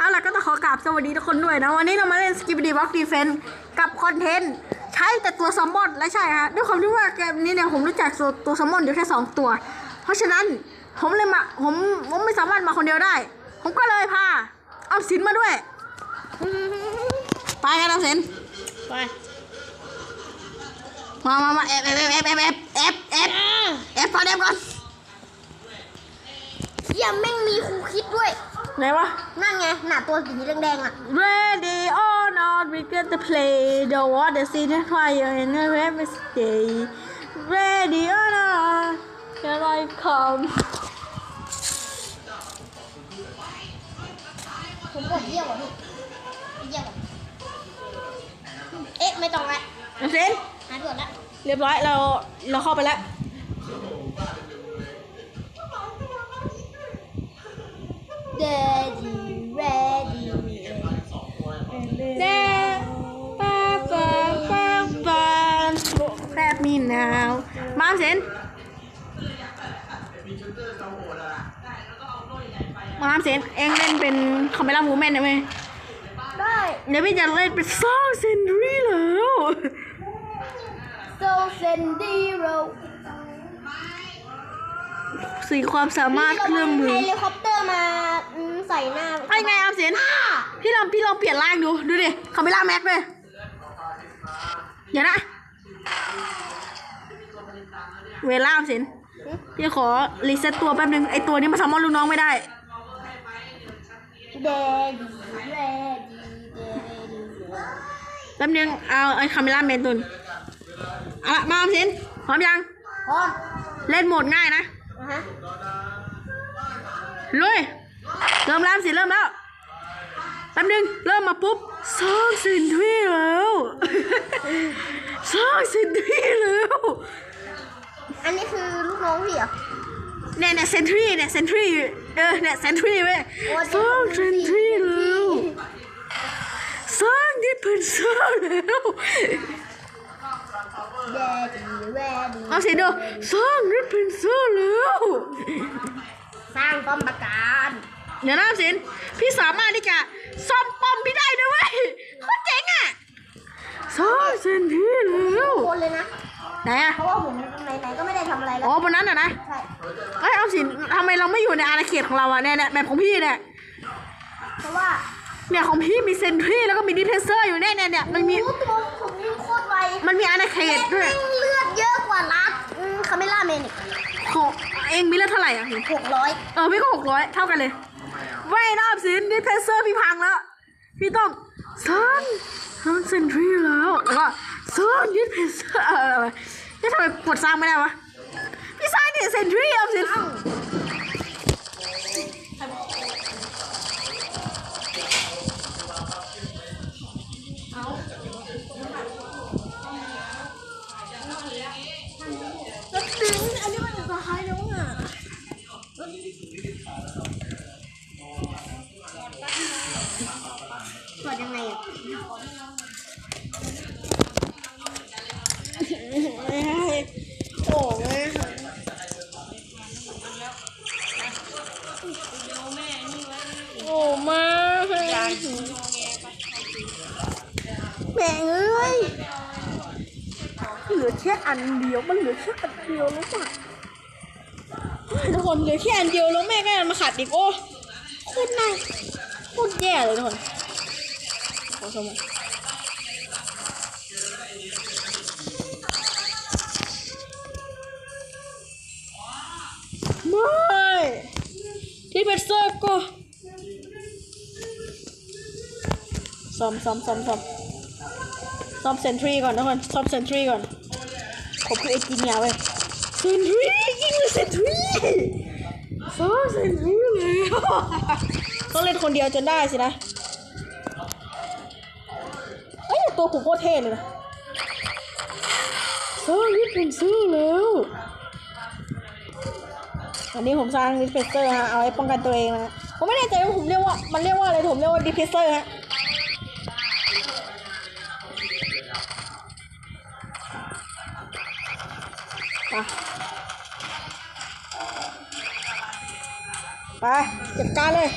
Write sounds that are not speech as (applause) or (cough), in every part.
เอาล่ะก็ต้องขอกราบสวัสดีทุกคนด้วยนะ วันนี้เรามาเล่นสกิปดีบ็อกดีเฟนกับคอนเทนต์ใช้แต่ตัวซัมมอนและใช่ฮะด้วยความที่ว่าเกมนี้เนี่ยผมรู้จักตัวตัวซัมมอนอยู่แค่ 2 ตัว เพราะฉะนั้นผมเลยมาผมผมไม่สามารถมาคนเดียวได้ ผมก็เลยพาเอาสินมาด้วย ไปกันเอาสินไปมามามาแอบแอบแอบแอบแอบแอบแอบแอบก่อนแอบก่อนเฮียแม่งมีครูคิดด้วย ไหนวะ นั่นไงหน้าตัวสีแดงๆอะ Ready or not, we get to play. The water scene is fire and the river stay. Ready or not, here I come. ผมกดเยี่ยวอะพี่เยี่ยวอะเอ๊ะ ไม่ต้องละเอาเซนหาด่วนละ เรียบร้อยเราเราเข้าไปแล้ว เดดี้เรดี้เด้ป้าป้าป้าป้าแซ่บมีนาวมาเอาเซนมาเอาเซนเอ็งเล่นเป็นคาเมล่ามูแมนได้ไหมได้เดี๋ยวพี่จะเล่นเป็นซองเซนดรีแล้วโซเซนดีโร สี่ความสามารถเครื่องมือเฮลิคอปเตอร์มาอืมใส่หน้าไอ้ไงเอาเสียนพี่ลองพี่ลองเปลี่ยนร่างดู ดูดิคาเมล่าแม็กเลยเดี๋ยวนะ เวลาเอาเสียนพี่ขอรีเซ็ตตัวแป๊บนึงไอตัวนี้มาทำมอนลูกน้องไม่ได้เดดี้เรดี้เดดี้แป๊บนึงเอาไอคาเมล่าแมนตุนเอาละมาเอาเสียนพร้อมยังพร้อมเล่นโหมดง่ายนะนะ ฮะลุยเริ่มแล้วสิเริ่มแล้วแป๊บนึงเริ่มมาปุ๊บสร้างสินทรีแล้วสร้างสินทรีแล้วอันนี้คือลูกน้องพี่เหรอเนี่ยเนี่ยเซนทรีเนี่ยเซนทรีเออเนี่ยเซนทรีเว้ยโอ้สร้างเซนทรีแล้วสร้างดิเพนเซอร์แล้ว เดดี้เรดี้เอาสิดูสร้างดิเพนเซอร์แล้วสร้างป้อมปราการเดี๋ยวนะสินพี่สามารถที่จะซ่อมป้อมพี่ได้ด้วยเว้ยโคตรเจ๋งอะสร้างเซนทรีแล้วคนเลยนะไหนอะเพราะว่าผมไหนๆก็ไม่ได้ทำอะไรแล้อ๋วอบนนั้นอะนะใช่เอ้ยเอาสิทำไมเราไม่อยู่ในอาณาเขตของเราอะเนี่ยเนี่ยแบบของพี่เนี่ยเพราะว่าเนี่ยของพี่มีเซนทรีแล้วก็มีดิเพนเซอร์อยู่เนี่ยเนี่ยเนี่ยมันมี มันมีอาณาเขตด้วยแม่งเลือดเยอะกว่าลัดอืมคาเมล่าเมนอีกของเองมีเลือดเท่าไหร่อะหกร้อยเออพี่ก็หกร้อยเท่ากันเลยไม่รอบสินดิเพนเซอร์พี่พังแล้ว พี่ต้องซันซันเซนทรีแล้วแล้วก็ซันดิเพนเซอร์เออนี่ทำไมกดสร้างไม่ได้วะพี่สร้างดิเซนทรีเอาสิน งเอ้ยเหลือแค่อันเดียวมันเหลือแค่อันเดียวแล้วป่ะทุกคนเหลือแค่อันเดียวแล้วแม่ก็ยังมาขัดอีกโอ้โคตรน่าโคตรแย่เลยทุกคนขอสมัครไม่ที่เป็นเซอร์ก็ซ่อมซ่อมซ่อมซ่อม ซ่อมเซนทรีก่อนนะคนซ่อมเซนทรีก่อนผมคือเอจิเนียเว้ยเซนทรียิงเลยเซนทรีซ่อมเซนทรีเลยต้องเล่นคนเดียวจนได้สินะเอ้ยตัวผมโคตรเท่เลยนะซ่อมนี่เป็นซอร์แล้วอันนี้ผมสร้างดิสเพเซอร์ฮะเอาไว้ป้องกันตัวเองนะผมไม่แน่ใจว่าผมเรียกว่ามันเรียกว่าอะไรผมเรียกว่าดิสเพเซอร์ฮะ ปจัดการเลย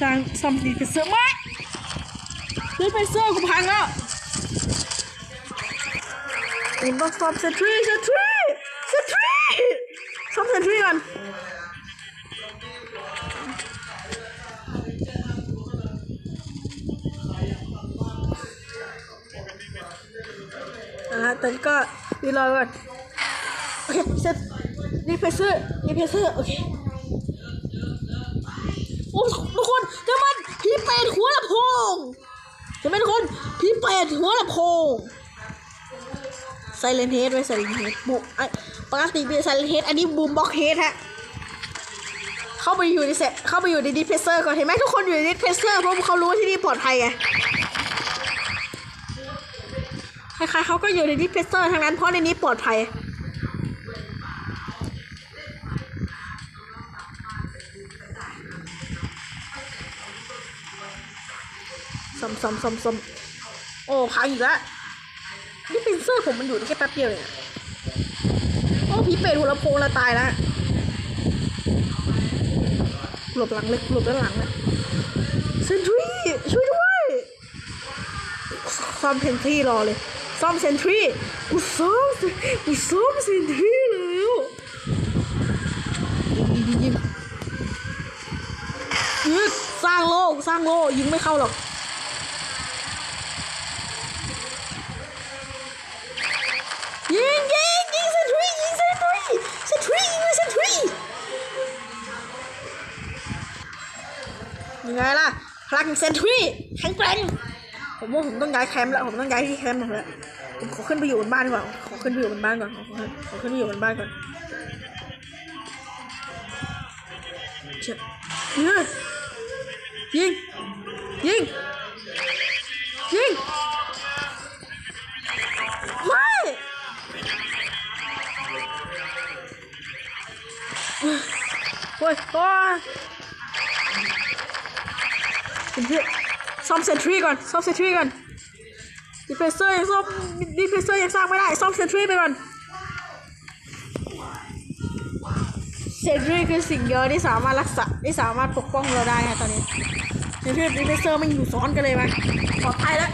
สร้างซัมดีกับเสื้อไหม้ซื้อไปเสื้อกูพังแล้วอินบ็อกซ์ฟอร์มเซตรีเซตรีเซตรีซ่อมเซตรีกัน ฮะตอนนี้ก็รีรอก่อนโอเคเสร็จรีเพเซอร์รีเพเซอร์โอเคโอ้ทุกคนจะมันผีเป็ดหัวลำโพงจะเป็นคนผีเป็ดหัวลำโพงไซเลนเฮดไว้ไซเลนเฮดบุไอปกติเป็นไซเลนเฮดอันนี้บูมบ็อกเฮดฮะเข้าไปอยู่ในเซตเข้าไปอยู่ในดิเพเซอร์ก่อนเห็นไหมทุกคนอยู่ในดิเพเซอร์เพราะเขารู้ว่าที่นี่ปลอดภัยไง ใครๆเขาก็อยู่ในดิเพเซอร์ทั้งนั้นเพราะในนี้ปลอดภัยซอมซอมซอมซอมโอ้พังอีกแล้วนี่เป็นเสื้อผมมันอยู่ได้แค่แป๊บเดียวเองอะโอ้ผีเป็ดหัวลำโพงละตายแล้วหลบหลังเลยหลบด้านหลังเลยเซนทรีช่วยด้วยซ่อมเซนทรีรอเลย ซ่อมเซนทรีกูซ่อมกูซ่อมเซนทรีแล้วยิงยิงยิงสร้างโลกสร้างโลกยิงไม่เข้าหรอกยิงยิงยิงเซนทรียิงเซนทรีเซนทรียิงเซนทรียังไงล่ะพลังเซนทรีแข็งแกร่ง ผมว่าผมต้องย้ายแคมป์แล้วผมต้องย้ายที่แคมป์แล้วผมขอขึ้นไปอยู่บนบ้านก่อนขอขึ้นไปอยู่บนบ้านก่อนขอขึ้นขอขึ้นไปอยู่บนบ้านก่อนเจ็บยิงยิงยิงยิงไม่โอ้ยโอ้ยเป็นเพื่อน ซ่อมเซนทรีก่อนซ่อมเซนทรีก่อนดีเพเซอร์ยังซ่อมดีเพเซอร์ยังสร้างไม่ได้ซ่อมเซนทรีไปก่อนเซนทรีคือสิ่งเดียวที่สามารถรักษาที่สามารถปกป้องเราได้ฮะตอนนี้เซนทรีดีเพเซอร์มันอยู่ซ้อนกันเลยไหมปลอดภัยแล้ว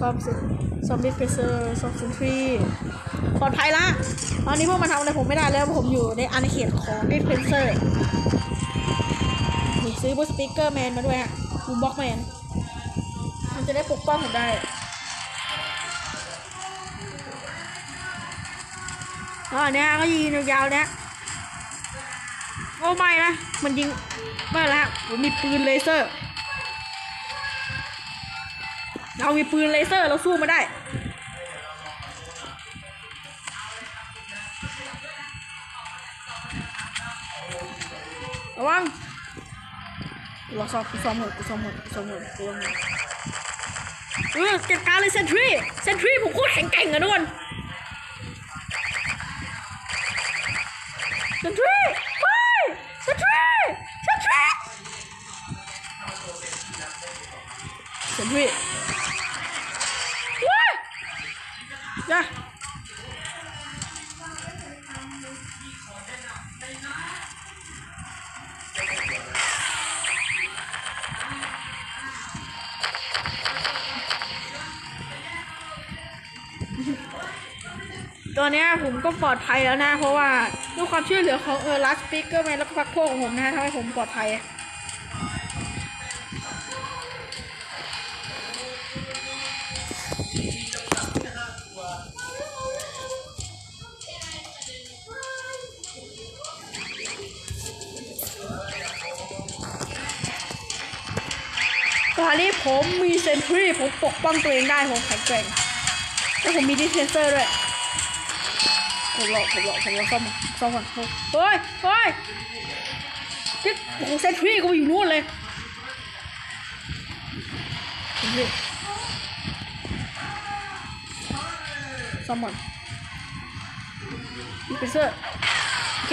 ซ่อมเซนซ่อมดีเพเซอร์ซ่อมเซนทรีปลอดภัยละตอนนี้พวกมันทำอะไรผมไม่ได้แล้วเพราะผมอยู่ในอาณาเขตของดีเพเซอร์ ซื้อบูสปีกเกอร์แมนมาด้วยฮะบูมบ็อกแมน มันจะได้ปกป้องผมได้อ๋อเนี่ยก็ยิงยาวๆเนี่ยโอ้ไม่นะ มันยิงไม่ละผมมีปืนเลเซอร์ เรามีปืนเลเซอร์เราสู้มาได้ระวัง ล็อกซ้อมกูซ้อมหมดกูซ้อมหมดกูซ้อมหมดกูซ้อมหมดเออจัดการเลยเซนทรีเซนทรีผมโคตรแข็งแกร่งอะทุกคนเซนทรีเฮ้เซนทรีเซนทรีเซนทรี ตอนนี้ผมก็ปลอดภัยแล้วนะ เพราะว่าด้วยความช่วยเหลือของเออลัสปิกเกอร์แมนและพักพวกของผมนะทำให้ผมปลอดภัยตอนนี้ผมมีเซนทรีผมปกป้องตัวเองได้ผมแข็งแกร่งแล้วผมมีดิเทนเซอร์ด้วย ผมรอผมรอผมรอซ่อมซ่อมก่อนเฮ้ยเฮ้ยเฮ้ยนี่โอ้โหเซนทรีกูไปอยู่นู่นเลยเซนทรีซ่อมก่อนดิเทนเซอร์โอเค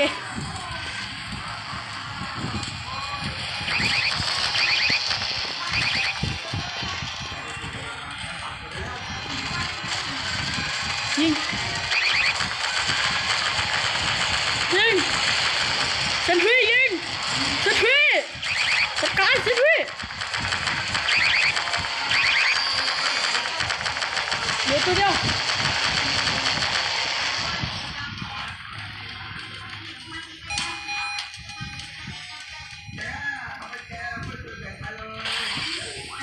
studio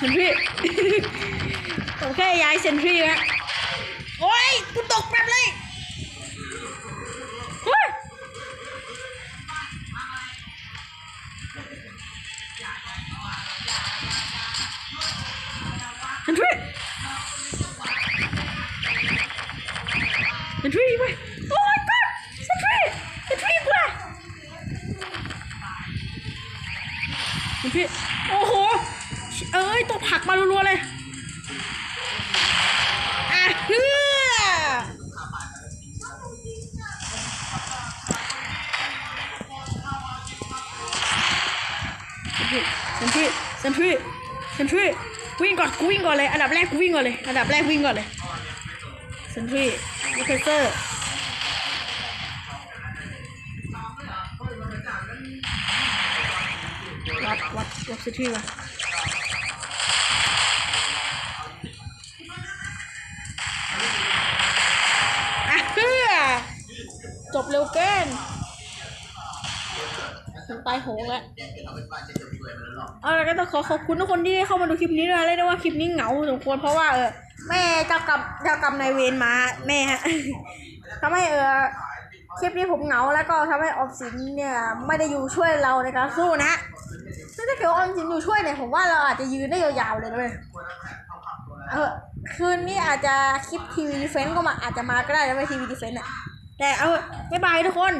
Sentry (laughs) Ok, ai Sentry ạ วิ่งก่อนกูวิ่งก่อนเลย อันดับแรกกูวิ่งก่อนเลย อันดับแรกวิ่งก่อนเลยเซนทรีลูเคเซอร์วัดวัดวัดเซนทรีมาอะเพื่อจบเร็วเกิน ถึงตายโหงแล้วเอาละก็ต้องขอขอบคุณทุกคนที่ได้เข้ามาดูคลิปนี้ด้วยนะเรียกได้ว่าคลิปนี้เหงาพอสมควรเพราะว่าเออแม่เจ้ากรรมเจ้ากรรมนายเวรมาแม่ฮะทำให้เออคลิปนี้ผมเหงาแล้วก็ทำให้ออมสินเนี่ยไม่ได้อยู่ช่วยเราในการสู้นะซึ่งถ้าเกิดว่าออมสินอยู่ช่วยเนี่ยผมว่าเราอาจจะยืนได้ยาวๆเลยนะเว้ยเออคืนนี้อาจจะคลิปทีวีดีเฟนต์ก็มาอาจจะมาก็ได้นะไม่ทีวีดีเฟนต์อะแต่เอาเถอะบ๊ายบายทุกคน